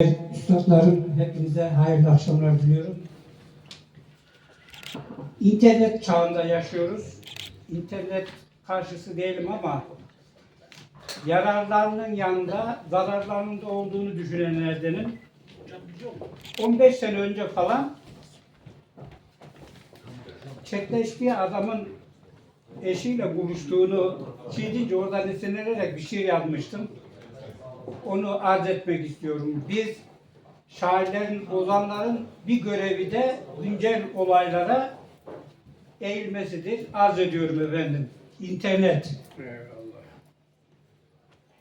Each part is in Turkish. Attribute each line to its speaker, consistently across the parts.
Speaker 1: Üstadlarım hepinize hayırlı akşamlar diliyorum. İnternet çağında yaşıyoruz. İnternet karşısı değilim ama yararlarının yanında zararlarının da olduğunu düşünenlerdenim. 15 sene önce falan çekleştiği adamın eşiyle buluştuğunu çiğdince oradan esinlenerek bir şiir yazmıştım. Onu arz etmek istiyorum. Biz şairlerin, ozanların bir görevi de güncel olaylara eğilmesidir. Arz ediyorum efendim. İnternet.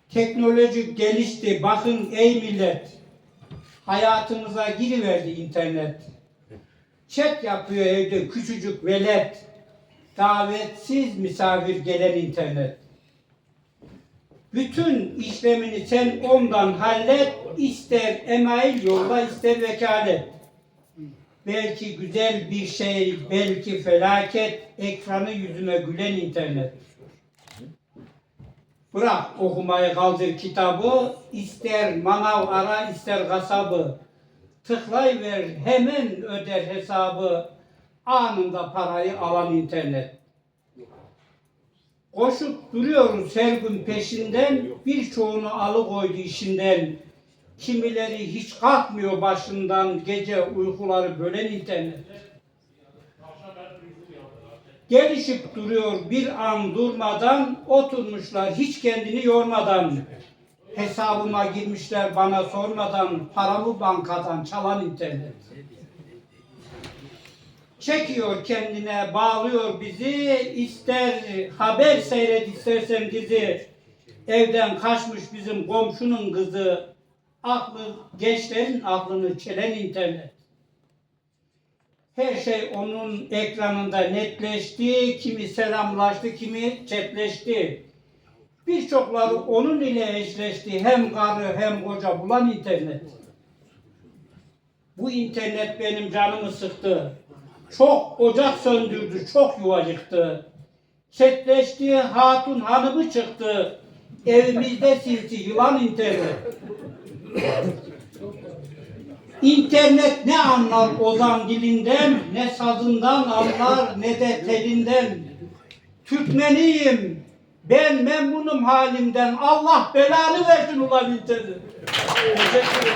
Speaker 1: Teknoloji gelişti. Bakın ey millet. Hayatımıza giriverdi internet. Chat yapıyor evde küçücük velet. Davetsiz misafir gelen internet. Bütün işlemini sen ondan hallet, ister email yolla, ister vekalet. Belki güzel bir şey, belki felaket, ekranı yüzüne gülen internet. Bırak okumayı kaldır kitabı, ister manav ara, ister kasabı. Tıklayıver, hemen öder hesabı, anında parayı alan internet. Koşup duruyoruz her gün peşinden, birçoğunu alıkoydu işinden. Kimileri hiç kalkmıyor başından, gece uykuları bölen internet. Gelişip duruyor bir an durmadan, oturmuşlar hiç kendini yormadan. Hesabıma girmişler bana sormadan, paramı bankadan çalan internet. Çekiyor kendine, bağlıyor bizi, ister haber seyret istersen dizi. Evden kaçmış bizim komşunun kızı, aklı gençlerin aklını çelen internet. Her şey onun ekranında netleşti, kimi selamlaştı, kimi chatleşti. Birçokları onun ile eşleşti, hem karı hem koca bulan internet. Bu internet benim canımı sıktı. Çok ocak söndürdü, çok yuva yıktı. Çetleşti hatun hanımı çıktı. Evimizde silti yılan internet. İnternet ne anlar ozan dilinden, ne sazından anlar ne de telinden. Türkmeniyim, ben memnunum halimden. Allah belanı versin ulan internet. Teşekkür ederim.